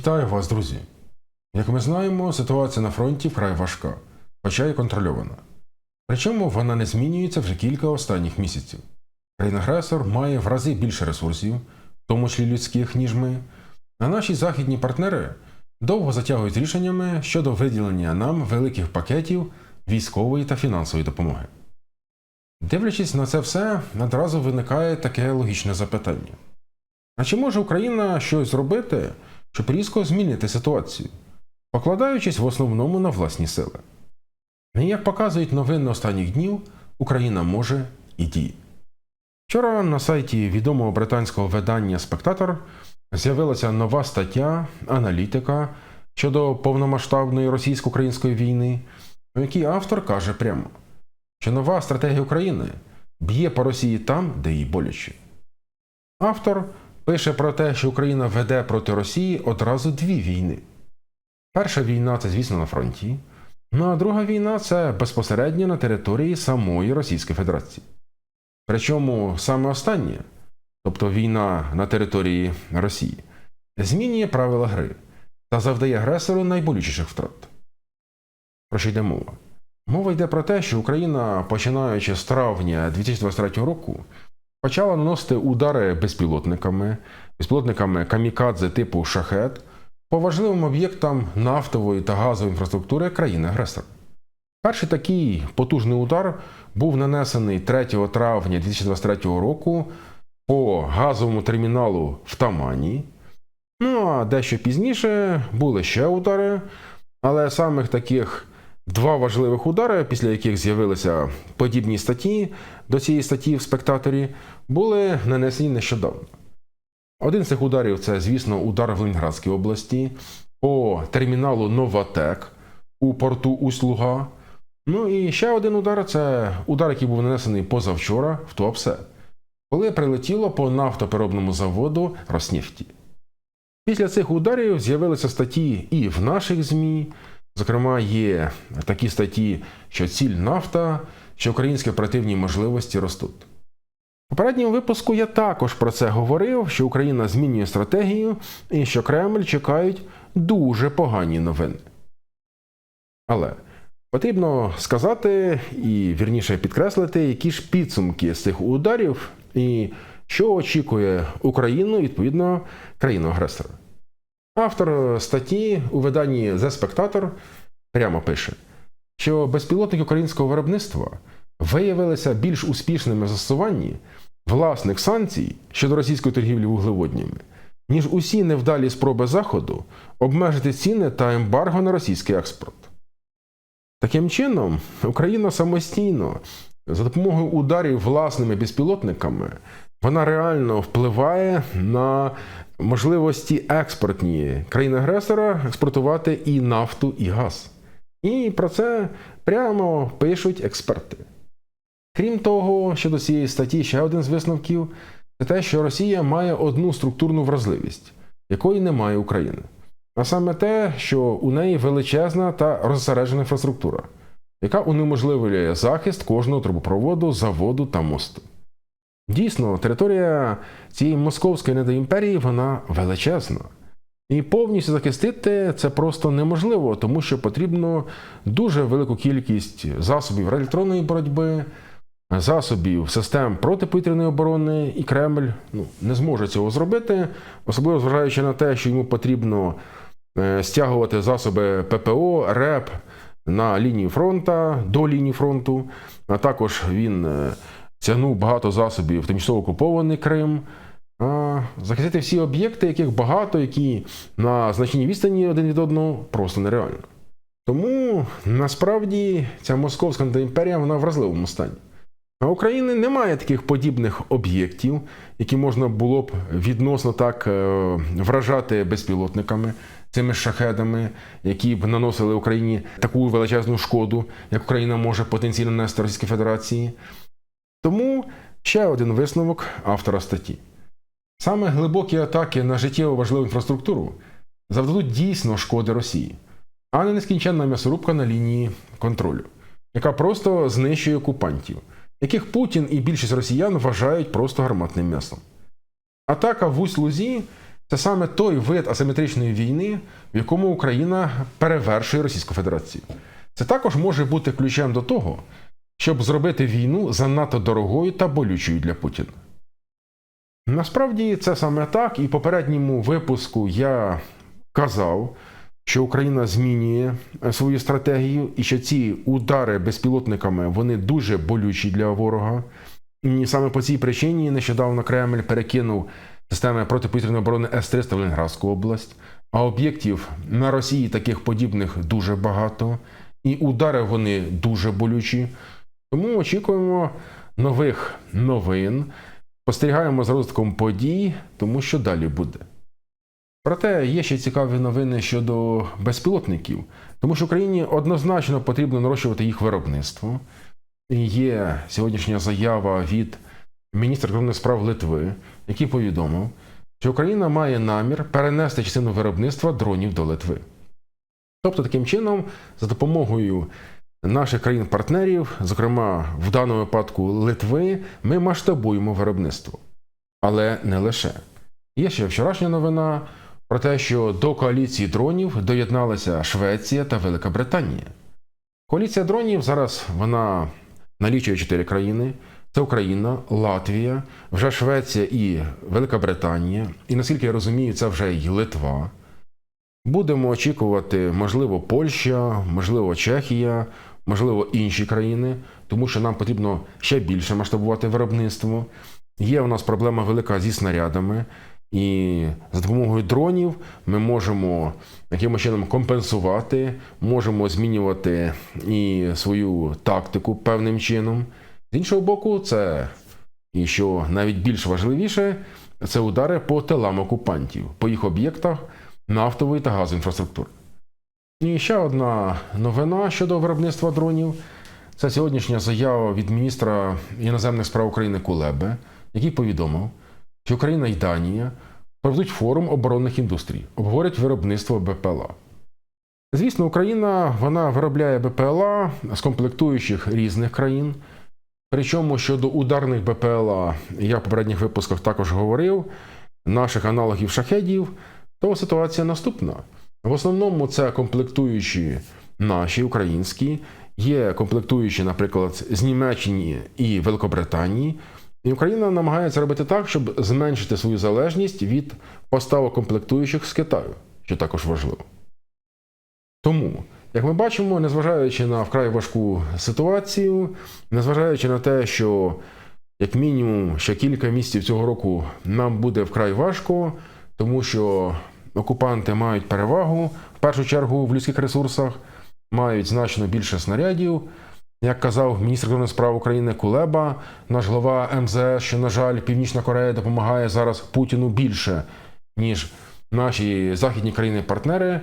Вітаю вас, друзі! Як ми знаємо, ситуація на фронті вкрай важка, хоча й контрольована. Причому вона не змінюється вже кілька останніх місяців. Країн-агресор має в рази більше ресурсів, в тому числі людських, ніж ми, а наші західні партнери довго затягують рішеннями щодо виділення нам великих пакетів військової та фінансової допомоги. Дивлячись на це все, одразу виникає таке логічне запитання. А чи може Україна щось зробити, щоб різко змінити ситуацію, покладаючись в основному на власні сили? І як показують новини останніх днів, Україна може і діє. Вчора на сайті відомого британського видання Спектатор з'явилася нова стаття аналітика щодо повномасштабної російсько-української війни, у якій автор каже прямо, що нова стратегія України б'є по Росії там, де їй боляче. Автор пише про те, що Україна веде проти Росії одразу дві війни. Перша війна це, звісно, на фронті, ну а друга війна це безпосередньо на території самої Російської Федерації. Причому саме останнє, тобто війна на території Росії, змінює правила гри та завдає агресору найболючіших втрат. Про що йде мова? Мова йде про те, що Україна, починаючи з травня 2023 року, почала наносити удари безпілотниками, безпілотниками камікадзе типу шахет по важливим об'єктам нафтової та газової інфраструктури країни-агресора. Перший такий потужний удар був нанесений 3 травня 2023 року по газовому терміналу в Тамані. Ну а дещо пізніше були ще удари, але самих таких два важливих удари, після яких з'явилися подібні статті до цієї статті в спектаторі, були нанесені нещодавно. Один з цих ударів це, звісно, удар в Ленінградській області по терміналу Новатек у порту Услуга. Ну і ще один удар це удар, який був нанесений позавчора в Туапсе, коли прилетіло по нафтопереробному заводу Роснефті. Після цих ударів з'явилися статті і в наших ЗМІ. Зокрема, є такі статті, що ціль нафта, що українські оперативні можливості ростуть. У попередньому випуску я також про це говорив, що Україна змінює стратегію і що Кремль чекають дуже погані новини. Але потрібно сказати і вірніше підкреслити, які ж підсумки з цих ударів і що очікує Україну відповідно країну-агресора. Автор статті у виданні The Spectator прямо пише, що безпілотники українського виробництва виявилися більш успішними в застосуванні власних санкцій щодо російської торгівлі вуглеводнями, ніж усі невдалі спроби Заходу обмежити ціни та ембарго на російський експорт. Таким чином, Україна самостійно за допомогою ударів власними безпілотниками вона реально впливає на можливості експортні країни-агресора експортувати і нафту, і газ. І про це прямо пишуть експерти. Крім того, щодо цієї статті, ще один з висновків це те, що Росія має одну структурну вразливість, якої немає України. А саме те, що у неї величезна та розсереджена інфраструктура, яка унеможливлює захист кожного трубопроводу, заводу та мосту. Дійсно, територія цієї московської недоімперії вона величезна. І повністю захистити це просто неможливо, тому що потрібно дуже велику кількість засобів електронної боротьби, засобів систем протиповітряної оборони, і Кремль ну, не зможе цього зробити, особливо зважаючи на те, що йому потрібно е, стягувати засоби ППО, РЕП на лінію фронту до лінії фронту, а також він. Тягнув багато засобів в тимчасово окупований Крим. Захистити всі об'єкти, яких багато, які на значній відстані один від одного, просто нереально. Тому насправді ця московська імперія вона в вразливому стані. А України немає таких подібних об'єктів, які можна було б відносно так е, вражати безпілотниками, цими шахедами, які б наносили Україні таку величезну шкоду, як Україна може потенційно нанести Російській Федерації. Тому ще один висновок автора статті. Саме глибокі атаки на життєво важливу інфраструктуру завдадуть дійсно шкоди Росії, а не нескінченна м'ясорубка на лінії контролю, яка просто знищує окупантів, яких Путін і більшість росіян вважають просто гарматним м'ясом. Атака в Усть-Лузі Це саме той вид асиметричної війни, в якому Україна перевершує Російську Федерацію. Це також може бути ключем до того, щоб зробити війну занадто дорогою та болючою для Путіна. Насправді це саме так, і в попередньому випуску я казав, що Україна змінює е, свою стратегію, і що ці удари безпілотниками вони дуже болючі для ворога. І саме по цій причині нещодавно Кремль перекинув системи протиповітряної оборони С-300 в Ленінградську область, а об'єктів на Росії таких подібних дуже багато, і удари вони дуже болючі. Тому очікуємо нових новин, спостерігаємо за розвитком подій, тому що далі буде. Проте є ще цікаві новини щодо безпілотників, тому що Україні однозначно потрібно нарощувати їх виробництво. Є сьогоднішня заява від міністра закордонних справ Литви, який повідомив, що Україна має намір перенести частину виробництва дронів до Литви. Тобто, таким чином, за допомогою наших країн-партнерів, зокрема в даному випадку Литви, ми масштабуємо виробництво. Але не лише. Є ще вчорашня новина про те, що до коаліції дронів доєдналися Швеція та Велика Британія. Коаліція дронів зараз вона налічує чотири країни: це Україна, Латвія, вже Швеція і Велика Британія. І наскільки я розумію, це вже й Литва. Будемо очікувати, можливо, Польща, можливо, Чехія, можливо, інші країни, тому що нам потрібно ще більше масштабувати виробництво. Є у нас проблема велика зі снарядами, і за допомогою дронів ми можемо якимось чином компенсувати, можемо змінювати і свою тактику певним чином. З іншого боку, це і що навіть більш важливіше, це удари по тилам окупантів, по їх об'єктах нафтової та газової інфраструктури. І ще одна новина щодо виробництва дронів. Це сьогоднішня заява від міністра іноземних справ України Кулеби, який повідомив, що Україна і Данія проведуть форум оборонних індустрій, обговорять виробництво БПЛА. Звісно, Україна вона виробляє БПЛА з комплектуючих різних країн. Причому щодо ударних БПЛА, я в попередніх випусках також говорив, наших аналогів шахедів, то ситуація наступна. В основному це комплектуючі наші українські, є комплектуючі, наприклад, з Німеччини і Великобританії. І Україна намагається робити так, щоб зменшити свою залежність від поставок комплектуючих з Китаю, що також важливо. Тому, як ми бачимо, незважаючи на вкрай важку ситуацію, незважаючи на те, що як мінімум ще кілька місяців цього року нам буде вкрай важко, тому що окупанти мають перевагу в першу чергу в людських ресурсах, мають значно більше снарядів. Як казав міністр закордонних справ України Кулеба, наш глава МЗС, що, на жаль, Північна Корея допомагає зараз Путіну більше, ніж наші західні країни-партнери.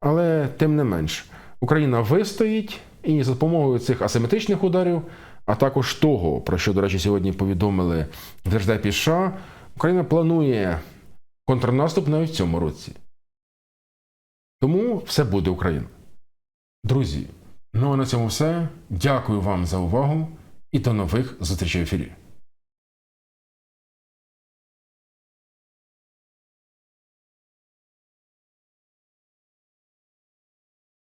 Але тим не менш, Україна вистоїть і за допомогою цих асиметричних ударів, а також того, про що, до речі, сьогодні повідомили в Держдепі США, Україна планує контрнаступ навіть в цьому році. Тому все буде Україна. Друзі, ну а на цьому все. Дякую вам за увагу і до нових зустрічей в ефірі.